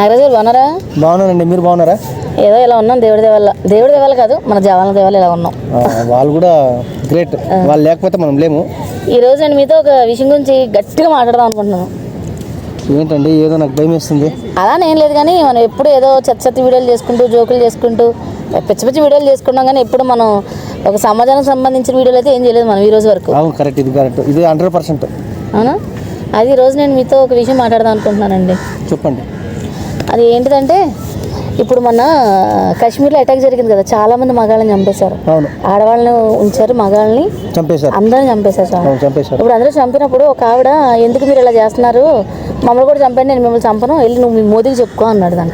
నాగరాజు గారు బాగున్నారా? బాగున్నానండి మీరు బాగున్నారా? ఏదో ఇలా ఉన్నాం దేవుడి దేవల్ల దేవుడి దేవాల కాదు మన జవాన్ల దేవాల ఇలా ఉన్నాం. వాళ్ళు కూడా గ్రేట్. వాళ్ళు లేకపోతే మనం లేము. ఈ రోజు నేను మీతో ఒక విషయం గురించి గట్టిగా మాట్లాడదాం అనుకుంటున్నాను. ఏంటండి? ఏదో నాకు భయం వేస్తుంది. అలా నేను లేదు కానీ మనం ఎప్పుడు ఏదో చెత్త చెత్త వీడియోలు చేసుకుంటూ జోకులు చేసుకుంటూ పిచ్చి పిచ్చి వీడియోలు చేసుకున్నాం కానీ ఎప్పుడు మనం ఒక సమాజానికి సంబంధించిన వీడియోలు అయితే ఏం చేయలేదు మనం ఈ రోజు వరకు. అవును కరెక్ట్. ఇది కరెక్ట్. ఇది హండ్రెడ్ పర్సెంట్. అవునా? అది ఈ రోజు నేను మీతో ఒక విషయం మాట్లాడదాం అనుకుంటున్నానండి. చెప్పండి. అది ఏంటిదంటే ఇప్పుడు మొన్న కాశ్మీర్లో అటాక్ జరిగింది కదా చాలా మంది మగాళ్ళని చంపేశారు. ఆడవాళ్ళని ఉంచారు మగాళ్ళని. చంపేశారు. అందరిని చంపేశారు చంపేశారు. ఇప్పుడు అందరూ చంపినప్పుడు ఒక ఆవిడ ఎందుకు మీరు ఇలా చేస్తున్నారు? మమ్మల్ని కూడా చంపండి నేను మిమ్మల్ని చంపను. వెళ్ళి నువ్వు మీ మోదీకి చెప్పుకో అన్నాడు అంట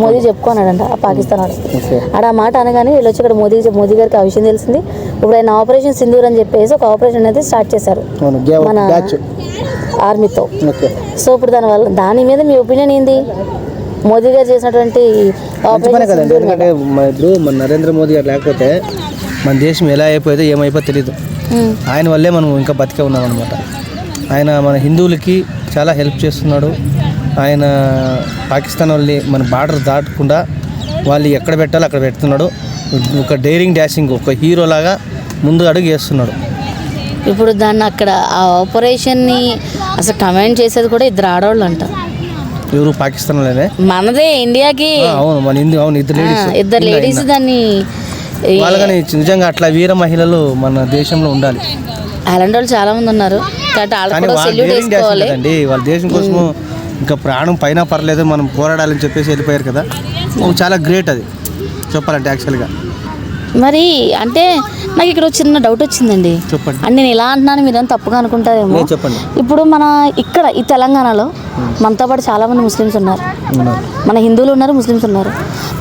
మోదీ చెప్పుకో. అన్నాడంట ఆ పాకిస్తాన్ వాడు ఆడ ఆ మాట అనగానే వీళ్ళు వచ్చి ఇక్కడ మోదీకి చెప్పి- మోదీ గారికి ఆ విషయం తెలిసింది. ఇప్పుడు ఆయన ఆపరేషన్ సింధూర్ అని చెప్పేసి ఒక ఆపరేషన్ అనేది స్టార్ట్ చేశారు. మన ఆర్మీతో. సో ఇప్పుడు దానివల్ల దాని మీద మీ ఒపీనియన్ ఏంది? మోదీ గారు చేసినటువంటి. ఎందుకంటే మన ఇప్పుడు మన నరేంద్ర మోదీ గారు లేకపోతే మన దేశం ఎలా అయిపోయేదో ఏమైపోతే తెలియదు. ఆయన వల్లే మనం ఇంకా బతికే ఉన్నాం అనమాట ఆయన మన హిందువులకి చాలా హెల్ప్ చేస్తున్నాడు. ఆయన పాకిస్తాన్ వాళ్ళని మన బార్డర్ దాటకుండా వాళ్ళు ఎక్కడ పెట్టాలో అక్కడ పెడుతున్నాడు. ఒక డైరింగ్ డాషింగ్ ఒక హీరో లాగా ముందు అడుగు వేస్తున్నాడు. ఇప్పుడు దాన్ని అక్కడ ఆ ఆపరేషన్ని అసలు కమెంట్ చేసేది కూడా ఇద్దరు ఆడవాళ్ళు అంట ఎవరు పాకిస్తాన్లోనే? మనదే ఇండియాకి. అవును మన హిందూ అవును ఇద్దరు లేడీస్ ఇద్దరు లేడీస్ దాన్ని వాళ్ళకని నిజంగా అట్లా వీర మహిళలు మన దేశంలో ఉండాలి. అలాంటి వాళ్ళు చాలా మంది ఉన్నారు. కాబట్టి వాళ్ళకి కానీ కూడా వాళ్ళ సెల్యూట్ వేసుకోవాలి. వాళ్ళ దేశం కోసము ఇంకా ప్రాణం పైన పర్లేదు మనం పోరాడాలని చెప్పేసి వెళ్ళిపోయారు కదా. చాలా గ్రేట్ అది. చెప్పాలంటే యాక్చువల్గా మరి అంటే నాకు ఇక్కడ చిన్న డౌట్ వచ్చిందండి. చెప్పండి. అంటే నేను ఇలా అంటున్నాను మీరు తప్పుగా అనుకుంటారేమో. చెప్పండి. ఇప్పుడు మన ఇక్కడ ఈ తెలంగాణలో మనతో పాటు చాలా మంది ముస్లిమ్స్ ఉన్నారు. మన హిందువులు ఉన్నారు ముస్లిమ్స్ ఉన్నారు.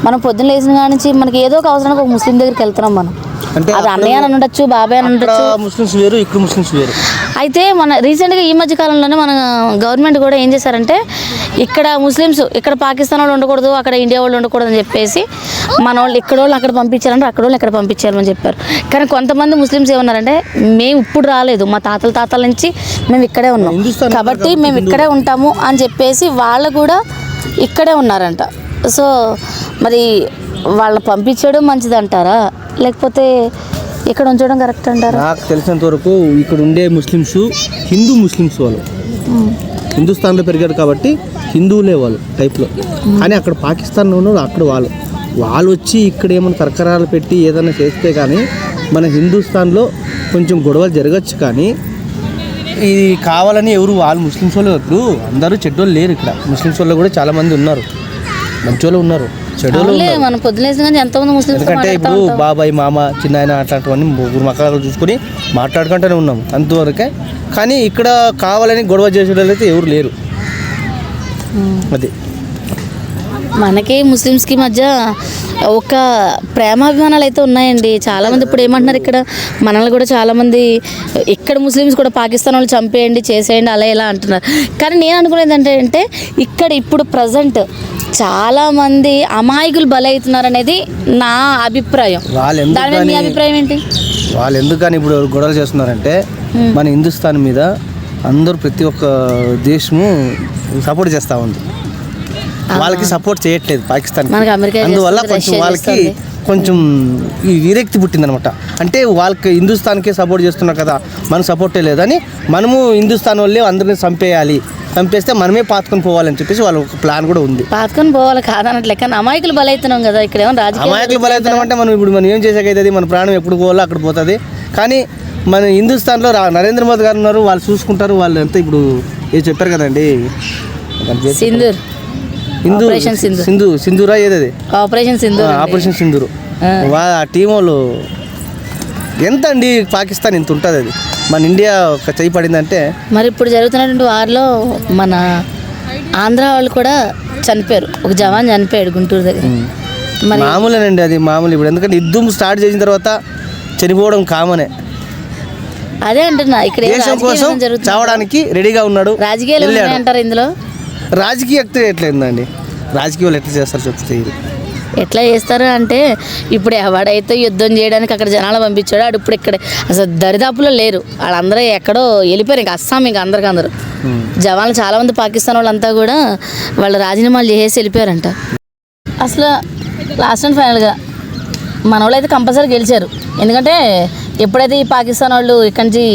మనం పొద్దున్న లేచిన కాడ నుంచి మనకి ఏదో ఒక అవసరానికి ఒక ముస్లిం దగ్గరికి వెళ్తున్నాం మనం. అది అన్నయ్య అని ఉండొచ్చు బాబాయ్ అని ఉండొచ్చు ముస్లిమ్స్ వేరు ఇక్కడ ముస్లిమ్స్ వేరు. అయితే మన రీసెంట్గా ఈ మధ్య కాలంలోనే మన గవర్నమెంట్ కూడా ఏం చేశారంటే ఇక్కడ ముస్లిమ్స్ ఇక్కడ పాకిస్తాన్ వాళ్ళు ఉండకూడదు అక్కడ ఇండియా వాళ్ళు ఉండకూడదు అని చెప్పేసి మన వాళ్ళు ఇక్కడ వాళ్ళు అక్కడ పంపించారంటే అక్కడ వాళ్ళు ఇక్కడ పంపించారని చెప్పారు. కానీ కొంతమంది ముస్లిమ్స్ ఏమన్నారంటే మేము ఇప్పుడు రాలేదు మా తాతల తాతల నుంచి మేము ఇక్కడే ఉన్నాం. కాబట్టి మేము ఇక్కడే ఉంటాము అని చెప్పేసి వాళ్ళు కూడా ఇక్కడే ఉన్నారంట. సో మరి వాళ్ళని పంపించడం మంచిది అంటారా లేకపోతే ఇక్కడ ఉంచడం కరెక్ట్ అంటారా? నాకు తెలిసినంత వరకు ఇక్కడ ఉండే ముస్లిమ్స్ హిందూ ముస్లిమ్స్ వాళ్ళు. హిందుస్థాన్లో పెరిగారు కాబట్టి హిందువులే వాళ్ళు టైప్లో కానీ అక్కడ పాకిస్తాన్లో ఉన్నారు అక్కడ వాళ్ళు. వాళ్ళు వచ్చి ఇక్కడ ఏమైనా తర్కరాలు పెట్టి ఏదైనా చేస్తే కానీ మన హిందుస్థాన్లో కొంచెం గొడవలు జరగచ్చు కానీ ఇది కావాలని ఎవరు వాళ్ళు ముస్లిమ్స్ వాళ్ళు అందరూ చెడ్డోళ్ళు లేరు ఇక్కడ. ముస్లిమ్స్ వాళ్ళు కూడా చాలా మంది ఉన్నారు. మంచోళ్ళు ఉన్నారు. ఉన్నారు మన కానీ ఎంతమంది ముస్లిమ్స్ ఎందుకంటే ఇప్పుడు బాబాయ్ మామ చిన్నాయన అట్లాంటివన్నీ ముగ్గురు మక్కలు చూసుకొని మాట్లాడుకుంటూనే ఉన్నాం అంతవరకే. కానీ ఇక్కడ కావాలని గొడవ అయితే ఎవరు లేరు. అది. మనకి ముస్లిమ్స్కి మధ్య ఒక ప్రేమాభిమానాలు అయితే ఉన్నాయండి. చాలామంది ఇప్పుడు ఏమంటున్నారు ఇక్కడ? మనల్ని కూడా చాలామంది ఇక్కడ ముస్లిమ్స్ కూడా పాకిస్తాన్ వాళ్ళు చంపేయండి చేసేయండి అలా ఇలా అంటున్నారు. కానీ నేను అనుకునేది అంటే అంటే ఇక్కడ ఇప్పుడు ప్రజెంట్ చాలామంది అమాయకులు బలవుతున్నారు అనేది నా అభిప్రాయం. దాని మీద మీ అభిప్రాయం ఏంటి? వాళ్ళు ఎందుకు కానీ ఇప్పుడు గొడవలు చేస్తున్నారంటే మన హిందుస్థాన్ మీద అందరూ ప్రతి ఒక్క దేశము సపోర్ట్ చేస్తూ ఉంది. వాళ్ళకి సపోర్ట్ చేయట్లేదు పాకిస్తాన్ అందువల్ల కొంచెం వాళ్ళకి. కొంచెం ఈ విరక్తి పుట్టిందనమాట. అంటే వాళ్ళకి హిందుస్థాన్కే సపోర్ట్ చేస్తున్నారు కదా మనకు సపోర్టే లేదని మనము హిందుస్థాన్ వాళ్ళే అందరినీ చంపేయాలి. చంపేస్తే మనమే పాతుకొని పోవాలని చెప్పేసి వాళ్ళ ఒక ప్లాన్ కూడా ఉంది. పాతుకొని పోవాలి కాదనట్లే కానీ అమాయకులు బలవుతున్నాం కదా ఇక్కడ అమాయకులు బలవుతున్నాం అంటే మనం ఇప్పుడు మనం ఏం చేసాకైతుంది? మన ప్రాణం ఎప్పుడు పోవాలో అక్కడ పోతుంది. కానీ మన హిందుస్థాన్లో రా నరేంద్ర మోదీ గారు ఉన్నారు వాళ్ళు చూసుకుంటారు వాళ్ళు అంతా ఇప్పుడు ఏ చెప్పారు కదండి? సింధూర్. ఆపరేషన్ సింధూర్. సింధు సింధూరా ఏదది? ఆపరేషన్ అండి. ఆపరేషన్ సింధూరు. వా ఆ టీం వాళ్ళు ఎంత అండి పాకిస్తాన్ ఇంత ఉంటుంది అది? మన ఇండియా ఒక చెయ్యి పడిందంటే మరి ఇప్పుడు జరుగుతున్నటువంటి వారిలో మన ఆంధ్ర వాళ్ళు కూడా చనిపోయారు. ఒక జవాన్ చనిపోయాడు గుంటూరు దగ్గర. మరి మామూలేనండి అది మామూలు ఇప్పుడు. ఎందుకంటే యుద్ధం స్టార్ట్ చేసిన తర్వాత చనిపోవడం కామనే. అదే అంటున్నా ఇక్కడ దేశం కోసం చావడానికి రెడీగా ఉన్నాడు. రాజకీయాలు. ఉన్నాయంటారు ఇందులో? రాజకీయ ఎట్లా ఎట్లయిందండి రాజకీయాలు ఎట్లా చేస్తారు చెప్తే ఎట్లా చేస్తారు అంటే ఇప్పుడు ఎవడైతే యుద్ధం చేయడానికి అక్కడ జనాలు పంపించాడో ఆడు ఇప్పుడు ఇక్కడ అసలు దరిదాపులో లేరు. వాళ్ళందరూ ఎక్కడో వెళ్ళిపోయారు. ఇంకా అస్సాం ఇంకా అందరికి అందరు. జవాన్లు చాలామంది పాకిస్తాన్ వాళ్ళంతా కూడా వాళ్ళ రాజీనామాలు చేసేసి వెళ్ళిపోయారంట. అసలు లాస్ట్ అండ్ ఫైనల్గా మన వాళ్ళు అయితే కంపల్సరీ గెలిచారు. ఎందుకంటే ఎప్పుడైతే ఈ పాకిస్తాన్ వాళ్ళు ఇక్కడి నుంచి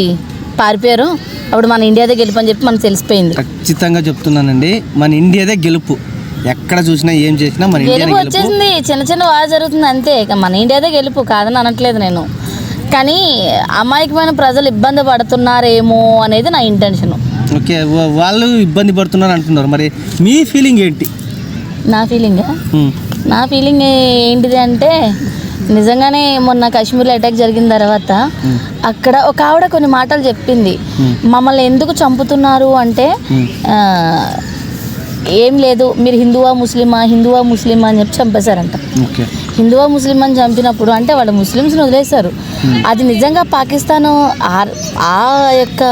పారిపోయారో అప్పుడు మన ఇండియాదే గెలిపని చెప్పి మనకు తెలిసిపోయింది. ఖచ్చితంగా చెప్తున్నానండి. మన ఇండియాదే గెలుపు. ఎక్కడ చూసినా ఏం చేసినా మన గెలుపు గెలుపు. వచ్చేసింది. చిన్న చిన్న వార్ జరుగుతుంది అంతే. ఇక మన ఇండియాదే గెలుపు కాదని అనట్లేదు నేను. కానీ అమాయకమైన ప్రజలు ఇబ్బంది పడుతున్నారేమో అనేది నా ఇంటెన్షన్ ఓకే వా- వాళ్ళు ఇబ్బంది పడుతున్నారు అంటున్నారు. మరి మీ ఫీలింగ్ ఏంటి? నా ఫీలింగ్. నా ఫీలింగ్ ఏంటిది అంటే నిజంగానే మొన్న కాశ్మీర్లో అటాక్ జరిగిన తర్వాత అక్కడ ఒక ఆవిడ కొన్ని మాటలు చెప్పింది. మమ్మల్ని ఎందుకు చంపుతున్నారు అంటే ఏం లేదు మీరు హిందువా ముస్లిమా హిందువా ముస్లిమా అని చెప్పి చంపేశారంట. హిందువా ముస్లిం అని చంపినప్పుడు అంటే వాళ్ళు ముస్లిమ్స్ని వదిలేశారు. అది నిజంగా పాకిస్తాన్ ఆ యొక్క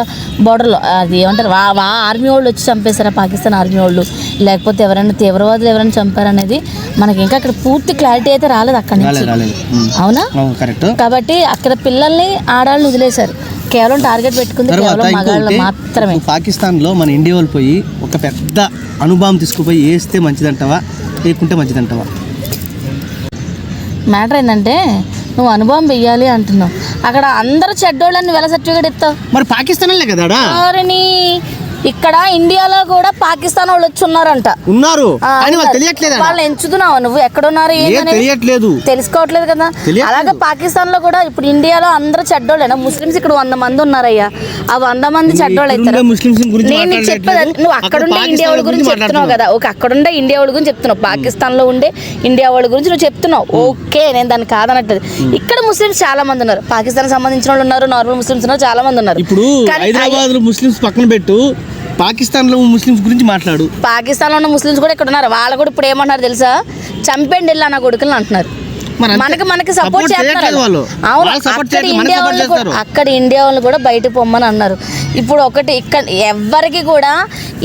బార్డర్లో అది ఏమంటారు వా- వా ఆర్మీ వాళ్ళు వచ్చి చంపేశారా పాకిస్తాన్ ఆర్మీ వాళ్ళు? లేకపోతే ఎవరైనా తీవ్రవాదులు ఎవరైనా చంపారనేది మనకి ఇంకా అక్కడ పూర్తి క్లారిటీ అయితే రాలేదు అక్కడి నుంచి. అవునా? కాబట్టి అక్కడ పిల్లల్ని ఆడవాళ్ళని వదిలేశారు. కేవలం టార్గెట్ పెట్టుకుంది కేవలం మగాళ్ళు మాత్రమే. పాకిస్తాన్లో మన ఇండియా వాళ్ళు పోయి ఒక పెద్ద అనుభవం తీసుకుపోయి వేస్తే మంచిదంటావా? లేకుంటే మంచిదంటావా? మ్యాటర్ ఏంటంటే నువ్వు అనుభవం వెయ్యాలి అంటున్నావు. అక్కడ అందరూ చెడ్డోళ్ళని వెల సర్టిఫికేట్ ఇస్తావు. మరి పాకిస్తాన్లే కదా ఇక్కడ ఇండియాలో కూడా పాకిస్తాన్ వాళ్ళు వచ్చి ఉన్నారంట. ఉన్నారు. వాళ్ళు ఉన్నారు. తెలియట్లేదా వాళ్ళు ఎంచుతున్నావు నువ్వు? ఎక్కడున్నారు ఏ ఏంటనేది తెలియట్లేదు. తెలుసుకోవట్లేదు కదా. అలాగే పాకిస్తాన్లో కూడా ఇప్పుడు ఇండియాలో అందరూ చెడ్డోళ్ళేనా? ముస్లిమ్స్ ఇక్కడ వంద మంది ఉన్నారయ్యా. ఆ వంద మంది చెడ్డోళ్ళు అవుతారు? గురించి నేను చెప్పేది. నువ్వు అక్కడ అక్కడుండే ఇండియా వాళ్ళ గురించి చెప్తున్నావు కదా. ఓకే అక్కడుండే ఇండియా వాళ్ళ గురించి చెప్తున్నావు. పాకిస్తాన్లో ఉండే ఇండియా వాళ్ళ గురించి నువ్వు చెప్తున్నావు. ఓకే నేను దాన్ని కాదనట్లేదు. ఇక్కడ ముస్లిమ్స్ చాలా మంది ఉన్నారు. పాకిస్తాన్ సంబంధించిన వాళ్ళు ఉన్నారు నార్మల్ ముస్లిమ్స్ ఉన్నారు చాలా మంది ఉన్నారు. ఇప్పుడు హైదరాబాద్లో ముస్లిమ్స్ పక్కన పెట్టు. పాకిస్తాన్లో ముస్లిమ్స్ గురించి మాట్లాడు. పాకిస్తాన్లో ఉన్న ముస్లిమ్స్ కూడా ఇక్కడ ఉన్నారు వాళ్ళు కూడా ఇప్పుడు ఏమంటున్నారు తెలుసా? చంపండి వెళ్ళి నా కొడుకులు అంటున్నారు. మనకి మనకి సపోర్ట్ చేస్తున్నారు. అవును అక్కడ ఇండియా వాళ్ళు. అక్కడ ఇండియా వాళ్ళు కూడా బయటకు పొమ్మని అన్నారు. ఇప్పుడు ఒకటి ఇక్కడ ఎవ్వరికి కూడా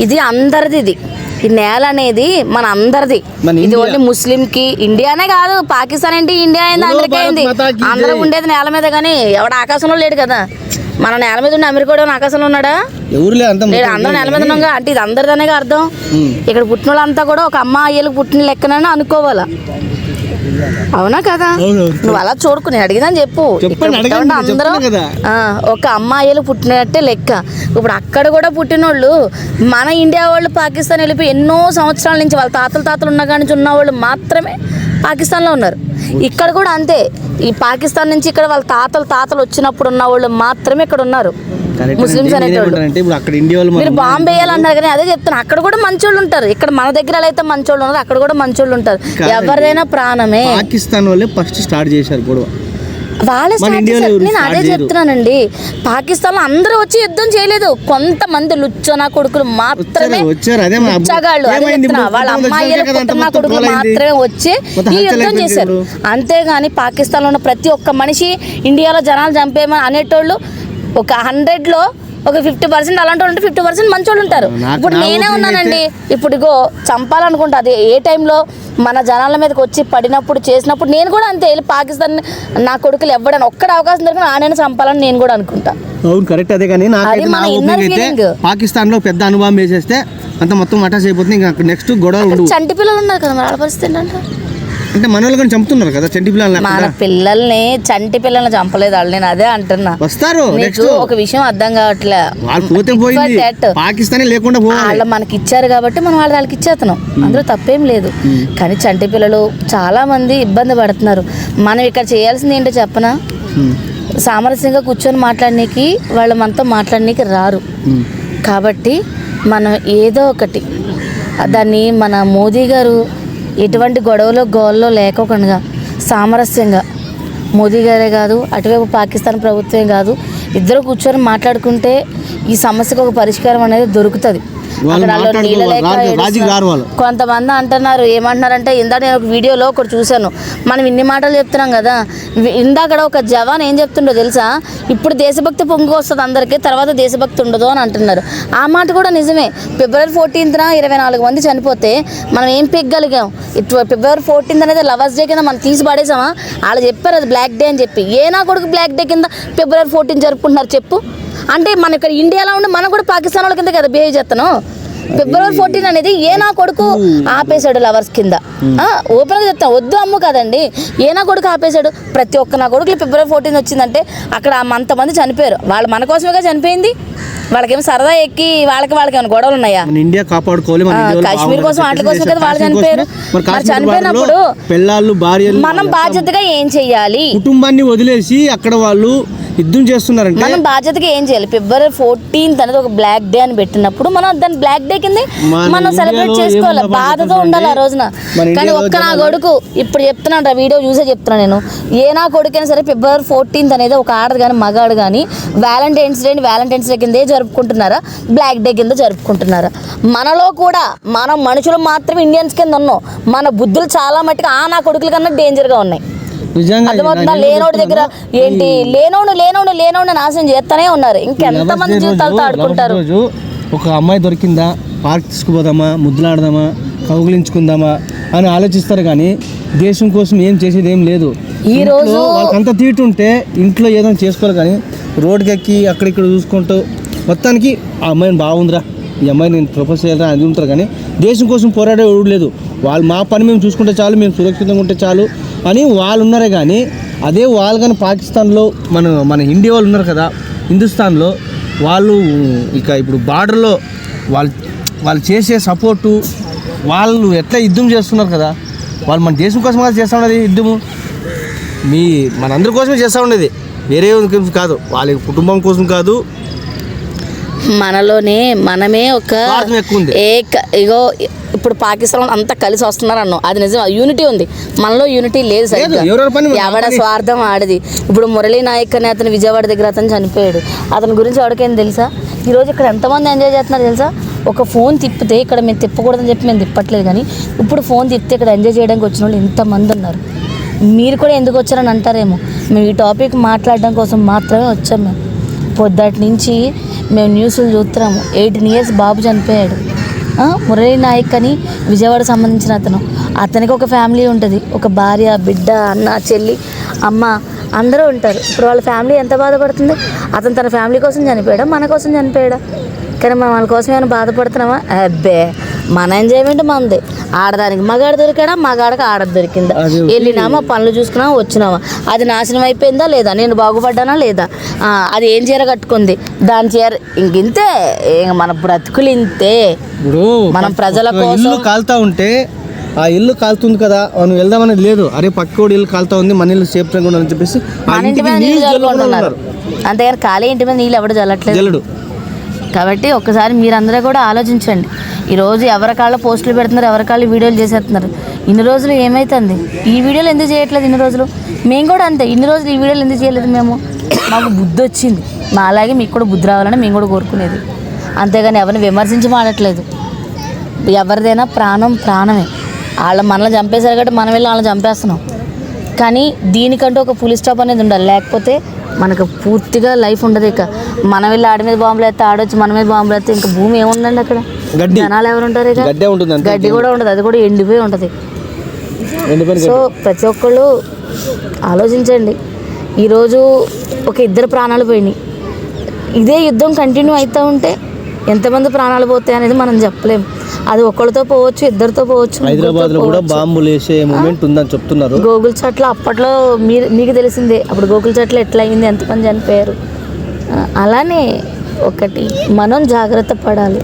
ఇది అందరిది ఇది. ఈ నేల అనేది మన అందరిది. ఇది. ఓన్లీ ముస్లిం కి ఇండియానే కాదు పాకిస్తాన్ ఏంటి ఇండియా ఏంది మాతాకి జై. అందరూ ఉండేది నేల మీద కానీ ఎవడ ఆకాశంలో లేడు కదా. మన నేల మీద ఉండి అమెరికా కూడా ఆకాశంలో ఉన్నాడా? ఎవరులే అంత లేదు అందరం నెల మీద ఉన్నాగా. అంటే ఇది అందరిదనే అర్థం. ఇక్కడ పుట్టిన వాళ్ళంతా కూడా ఒక అమ్మ అయ్యలకు పుట్టిన లెక్కనని అనుకోవాలా? అవునా కదా. నువ్వు అలా చూడుకు నేను అడిగిదని చెప్పు. అందరూ ఒక అమ్మాయిలు పుట్టినట్టే లెక్క. ఇప్పుడు అక్కడ కూడా పుట్టినోళ్ళు మన ఇండియా వాళ్ళు పాకిస్తాన్ వెళ్ళిపోయి ఎన్నో సంవత్సరాల నుంచి వాళ్ళ తాతల తాతలు ఉన్న కాడి నుంచి ఉన్న వాళ్ళు మాత్రమే పాకిస్తాన్లో ఉన్నారు. ఇక్కడ కూడా అంతే. ఈ పాకిస్తాన్ నుంచి ఇక్కడ వాళ్ళ తాతలు తాతలు వచ్చినప్పుడు ఉన్న వాళ్ళు మాత్రమే ఇక్కడ ఉన్నారు. ముస్లిమ్స్. అనేటోళ్ళు. మీరు బాంబే వేయాలన్నారు కానీ అదే చెప్తాను అక్కడ కూడా మంచోళ్ళు ఉంటారు. ఇక్కడ మన దగ్గర అయితే మంచోళ్ళు ఉన్నారు అక్కడ కూడా మంచోళ్ళు ఉంటారు. ఎవరిదైనా ప్రాణమే. పాకిస్తాన్ వాళ్ళే ఫస్ట్ స్టార్ట్ చేశారు గొడవ. వాళ్ళే నేను అదే. చెప్తున్నానండి. పాకిస్తాన్ అందరూ వచ్చి యుద్ధం చేయలేదు. కొంతమంది లుచ్చన కొడుకులు మాత్రమే లుచ్చగాళ్ళు అదే చెప్తున్నా. వాళ్ళ అమ్మాయిలు పుట్టిన కొడుకులు. మాత్రమే వచ్చి ఈ యుద్ధం చేశారు. అంతేగాని పాకిస్తాన్లో ఉన్న ప్రతి ఒక్క మనిషి ఇండియాలో జనాలు చంపేయమని అనేటోళ్ళు ఒక హండ్రెడ్లో ఒక ఫిఫ్టీ పర్సెంట్ అలాంటి వాళ్ళు ఫిఫ్టీ పర్సెంట్ మంచోళ్ళు ఉంటారు. ఇప్పుడు నేనే ఉన్నానండి. ఇప్పుడు ఇగో చంపాలనుకుంటా. అది ఏ టైంలో మన జనాల మీదకి వచ్చి పడినప్పుడు చేసినప్పుడు నేను కూడా అంతే. వెళ్ళి పాకిస్తాన్ నా కొడుకులు ఎవ్వడని ఒక్కడ అవకాశం దొరికిన ఆనైనా చంపాలని నేను కూడా అనుకుంటా. అవును కరెక్ట్ అదే కానీ నాకైతే మన నా inner ఒపీనియన్ అయితే feeling. పాకిస్తాన్లో పెద్ద అనుభవం వేసేస్తే అంత మొత్తం అటాచ్ అయిపోతుంది. ఇంకా నెక్స్ట్ గొడవ చంటి పిల్లలు ఉన్నారు కదా మరి పరిస్థితి ఏంటంటే? అంటే మన వాళ్ళు కానీ చంపుతున్నారు కదా చంటి పిల్లలు మన పిల్లల్ని చంటి పిల్లల్ని చంపలేదు వాళ్ళు నేను అదే అంటున్నా. వస్తారు నీకు ఒక విషయం అర్థం కావట్లే. వాళ్ళు పోతే పోయింది. పాకిస్తానే లేకుండా వాళ్ళ మనకి ఇచ్చారు కాబట్టి మనం వాళ్ళ వాళ్ళకి ఇచ్చేస్తున్నాం అందులో తప్పేం లేదు. కానీ చంటి పిల్లలు చాలా మంది ఇబ్బంది పడుతున్నారు. మనం ఇక్కడ చేయాల్సింది ఏంటో చెప్పనా? ఉమ్, సామరస్యంగా కూర్చొని మాట్లాడనీకి వాళ్ళు మనతో మాట్లాడనీకి రారు. కాబట్టి మనం ఏదో ఒకటి దాన్ని మన మోదీ గారు ఎటువంటి గొడవలో గోల్లో లేకోకుండా సామరస్యంగా. మోదీ గారే కాదు అటువైపు పాకిస్తాన్ ప్రభుత్వమే కాదు ఇద్దరు కూర్చొని మాట్లాడుకుంటే ఈ సమస్యకు ఒక పరిష్కారం అనేది దొరుకుతుంది. కొంతమంది అంటున్నారు ఏమంటున్నారంటే ఇందాక నేను ఒక వీడియోలో ఒకటి చూశాను. మనం ఇన్ని మాటలు చెప్తున్నాం కదా. ఇందాకడ ఒక జవాన్ ఏం చెప్తుండో తెలుసా? ఇప్పుడు దేశభక్తి పొంగు వస్తుంది అందరికీ తర్వాత దేశభక్తి ఉండదు అని అంటున్నారు. ఆ మాట కూడా నిజమే. ఫిబ్రవరి ఫోర్టీన్త్న ఇరవై నాలుగు మంది చనిపోతే మనం ఏం పెగ్గలిగాం ఇటు ఫిబ్రవరి ఫోర్టీన్త్ అనేది లవర్స్ డే కింద మనం తీసి పడేసామా? వాళ్ళు చెప్పారు అది బ్లాక్ డే అని చెప్పి. ఏ నా కొడుకు బ్లాక్ డే కింద ఫిబ్రవరి ఫోర్టీన్ జరుపుకుంటున్నారు చెప్పు. అంటే మన ఇక్కడ ఇండియాలో ఉండి మనం కూడా పాకిస్తాన్ వాళ్ళ కింద కదా బిహేవ్ చేస్తాను. ఫిబ్రవరి ఫోర్టీన్ అనేది ఏ నా కొడుకు ఆపేశాడు లవర్స్ కింద. ఓపెన్గా చెప్తాను. వద్దు అమ్ము కదండి. ఏ నా కొడుకు ఆపేశాడు? ప్రతి ఒక్క నా కొడుకు ఫిబ్రవరి ఫోర్టీన్ వచ్చిందంటే అక్కడ అంతమంది చనిపోయారు. వాళ్ళు మన కోసమేగా చనిపోయింది? వాళ్ళకేమో సరదా ఎక్కి వాళ్ళకి వాళ్ళకి ఏమైనా గొడవలు ఉన్నాయా? ఇండియా కాపాడుకోవాలి కాశ్మీర్ కోసం. వాటి కోసమే కదా వాళ్ళు చనిపోయారు. చనిపోయినప్పుడు పిల్లలు భార్యలు మనం బాధ్యతగా ఏం చెయ్యాలి? కుటుంబాన్ని వదిలేసి అక్కడ వాళ్ళు యుద్ధం చేస్తున్నారంటే మనం బాధ్యతగా ఏం చేయాలి? ఫిబ్రవరి ఫోర్టీన్త్ అనేది ఒక బ్లాక్ డే అని పెట్టినప్పుడు మనం దాన్ని బ్లాక్ డే కింద మన సెలబ్రేట్ చేసుకోవాలి. బాధతో ఉండాలి ఆ రోజున. కానీ ఒక్క నా కొడుకు ఇప్పుడు చెప్తున్నాను వీడియో చూసే చెప్తున్నా నేను. ఏ నా కొడుకైనా సరే ఫిబ్రవరి ఫోర్టీన్త్ అనేది ఒక ఆడది కానీ మగాడు కానీ వ్యాలంటైన్స్ డే వ్యాలంటైన్స్ డే కిందే జరుపుకుంటున్నారా? బ్లాక్ డే కింద జరుపుకుంటున్నారా? మనలో కూడా మనం మనుషులు మాత్రమే ఇండియన్స్ కింద ఉన్నాం. మన బుద్ధులు చాలా మట్టుకు ఆ నా కొడుకుల కన్నా డేంజర్గా ఉన్నాయి. అర్థమవుతుందా? లేనోడి దగ్గర ఏంటి? లేనోడు లేనోడు లేనోడు నాశనం చేస్తానే ఉన్నారు. ఇంకెంత మంది జీవితాలతో ఆడుకుంటారు? ఒక అమ్మాయి దొరికిందా? పార్క్ తీసుకుపోదామా? ముద్దులాడదామా? కౌగిలించుకుందామా? అని ఆలోచిస్తారు కానీ దేశం కోసం ఏం చేసేది ఏం లేదు. ఈ రోజు- అంత తీటు ఉంటే ఇంట్లో ఏదో చేసుకోవాలి కానీ రోడ్డుకి ఎక్కి అక్కడిక్కడ చూసుకుంటూ మొత్తానికి ఆ అమ్మాయిని బాగుందిరా. ఈ అమ్మాయి నేను ప్రపోజ్ చేయాలని అది ఉంటారు కానీ దేశం కోసం పోరాడే లేదు. వాళ్ళు మా పని మేము చూసుకుంటే చాలు మేము సురక్షితంగా ఉంటే చాలు. అని వాళ్ళు ఉన్నారే కానీ అదే వాళ్ళు కానీ పాకిస్తాన్లో మన మన ఇండియా వాళ్ళు ఉన్నారు కదా హిందుస్థాన్లో వాళ్ళు ఇక ఇప్పుడు బార్డర్లో వాళ్ళు వాళ్ళు చేసే సపోర్టు వాళ్ళు ఎట్లా యుద్ధం చేస్తున్నారు కదా వాళ్ళు మన దేశం కోసం కదా చేస్తూ ఉన్నది యుద్ధము. మీ మనందరి కోసమే చేస్తూ ఉండేది. వేరే కాదు వాళ్ళ కుటుంబం కోసం కాదు మనలోనే మనమే ఒక. ఏక ఇగో ఇప్పుడు పాకిస్తాన్ అంతా కలిసి వస్తున్నారు అన్నాం అది నిజం యూనిటీ ఉంది. మనలో యూనిటీ లేదు సరిగ్గా. మన ఎవడ. స్వార్థం ఆడది? ఇప్పుడు మురళీ నాయక్ అనే అతను విజయవాడ దగ్గర అతను చనిపోయాడు. అతని గురించి ఎవరికైనా తెలుసా? ఈరోజు ఇక్కడ ఎంతమంది ఎంజాయ్ చేస్తున్నారు తెలుసా? ఒక ఫోన్ తిప్పితే ఇక్కడ మేము తిప్పకూడదని చెప్పి మేము తిప్పట్లేదు కానీ ఇప్పుడు ఫోన్ తిప్పితే ఇక్కడ ఎంజాయ్ చేయడానికి వచ్చిన వాళ్ళు ఎంతమంది ఉన్నారు. మీరు కూడా ఎందుకు వచ్చారని అంటారేమో? మేము ఈ టాపిక్ మాట్లాడడం కోసం మాత్రమే వచ్చాం మేము. పొద్దుటి నుంచి మేము న్యూస్లు చూస్తున్నాము ఎయిటీన్ ఇయర్స్ బాబు చనిపోయాడు. మురళీ నాయక్ అని విజయవాడ సంబంధించిన అతను. అతనికి ఒక ఫ్యామిలీ ఉంటుంది. ఒక భార్య బిడ్డ అన్న చెల్లి అమ్మ అందరూ ఉంటారు. ఇప్పుడు వాళ్ళ ఫ్యామిలీ ఎంత బాధపడుతుంది? అతను తన ఫ్యామిలీ కోసం చనిపోయాడా? మన కోసం చనిపోయాడా? కానీ మనం వాళ్ళ కోసం ఏమైనా బాధపడుతున్నామా? అబ్బే! మన ఎంజాయ్మెంట్ మనది. ఆడదానికి మగాడు దొరికాడా మగాడికి ఆడ దొరికిందా. వెళ్ళినామా పనులు చూసుకున్నామా వచ్చినామా? అది నాశనం అయిపోయిందా లేదా? నేను బాగుపడ్డానా లేదా? అది ఏం చీర కట్టుకుంది? దాని చీర ఇంకింతే ఇంక మన బ్రతుకులు ఇంతే. మనం ప్రజల కోసం- కాలుతా ఉంటే ఆ ఇల్లు కాలుతుంది కదా మనం వెళ్దామనేది లేదు. అరే పక్కోడి ఇల్లు కాలుతా ఉంది మన ఇల్లు చెప్పేసి నీళ్ళు నీళ్ళు చల్లుకుంటున్నారు. చల్లుకుంటున్నారు అంతేగాని ఖాళీ ఇంటి మీద నీళ్ళు ఎవడు చల్లట్లేదు జల్లుడు. కాబట్టి ఒక్కసారి మీరందరూ కూడా ఆలోచించండి. ఈరోజు ఎవరి కాళ్ళ పోస్టులు పెడుతున్నారు ఎవరి కాళ్ళు వీడియోలు చేసేస్తున్నారు? ఇన్ని రోజులు ఏమవుతుంది ఈ వీడియోలు ఎందుకు చేయట్లేదు ఇన్ని రోజులు? మేము కూడా అంతే ఇన్ని రోజులు ఈ వీడియోలు ఎందుకు చేయలేదు మేము? మాకు బుద్ధి వచ్చింది. మా అలాగే మీకు కూడా బుద్ధి రావాలని మేము కూడా కోరుకునేది. అంతేగాని ఎవరిని విమర్శించి మాడట్లేదు. ఎవరిదైనా ప్రాణం ప్రాణమే. వాళ్ళ మనల్ని చంపేశారు కాబట్టి మనం వెళ్ళి వాళ్ళని చంపేస్తున్నాం. కానీ దీనికంటూ ఒక ఫుల్ స్టాప్ అనేది ఉండాలి. లేకపోతే మనకు పూర్తిగా లైఫ్ ఉండదు ఇక. మనం వెళ్ళి ఆడి మీద బాంబులు వేస్తే ఆడొచ్చి మన మీద బాంబులు వేస్తే ఇంకా భూమి ఏముందండి అక్కడ? గడ్డి. జనాలు ఎవరు ఉంటారు గడ్డే ఉంటుంది గడ్డి కూడా ఉండదు అది కూడా ఎండిపోయి ఉంటుంది. సో ప్రతి ఒక్కళ్ళు ఆలోచించండి. ఈరోజు ఒక ఇద్దరు ప్రాణాలు పోయినాయి. ఇదే యుద్ధం కంటిన్యూ అవుతూ ఉంటే ఎంతమంది ప్రాణాలు పోతాయి అనేది మనం చెప్పలేం. అది ఒకరితో పోవచ్చు ఇద్దరితో పోవచ్చు హైదరాబాద్లో కూడా. బాంబులు వేసే మూమెంట్ ఉందని చెప్తున్నారు. గోకుల్ చట్ల అప్పట్లో మీరు మీకు తెలిసిందే. అప్పుడు గోకుల్ చట్ల ఎట్లా అయింది ఎంతమంది చనిపోయారు. అలానే ఒకటి మనం జాగ్రత్త పడాలి.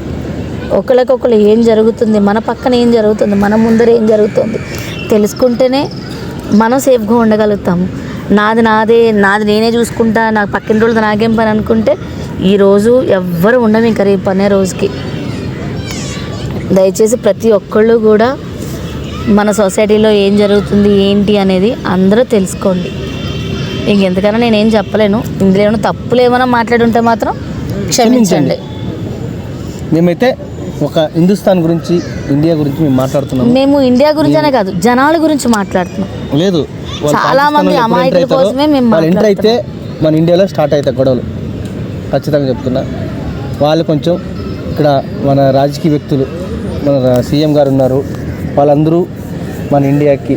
ఒకరికొకరు ఏం జరుగుతుంది? మన పక్కన ఏం జరుగుతుంది? మన ముందర ఏం జరుగుతుంది? తెలుసుకుంటేనే మనం సేఫ్గా ఉండగలుగుతాము. నాది నాదే నాది నేనే చూసుకుంటా నాకు పక్కిన రోజు నాకేం పని అనుకుంటే ఈరోజు ఎవ్వరు ఉండము ఇంకా రేపు అనే రోజుకి. దయచేసి ప్రతి ఒక్కళ్ళు కూడా మన సొసైటీలో ఏం జరుగుతుంది ఏంటి అనేది అందరూ తెలుసుకోండి. ఇంకెందుకన్నా నేనేం చెప్పలేను. ఇందులో ఏమైనా తప్పులు ఏమైనా మాట్లాడుంటే మాత్రం క్షమించండి. మేమైతే ఒక హిందుస్థాన్ గురించి ఇండియా గురించి మేము మాట్లాడుతున్నాం మేము ఇండియా గురించి అనే కాదు జనాల గురించి మాట్లాడుతున్నాం. లేదు చాలా మంది అమాయకుల కోసమే మేము వాళ్ళు ఎంటర్ అయితే మన ఇండియాలో స్టార్ట్ అవుతాయి గొడవలు. ఖచ్చితంగా చెప్తున్నా. వాళ్ళు కొంచెం ఇక్కడ మన రాజకీయ వ్యక్తులు మన సీఎం గారు ఉన్నారు. వాళ్ళందరూ మన ఇండియాకి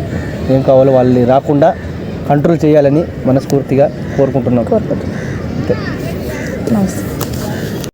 ఏం కావాలో వాళ్ళని రాకుండా కంట్రోల్ చేయాలని మనస్ఫూర్తిగా కోరుకుంటున్నాం. కోరుకుంటున్నాం. అంతే. నమస్తే.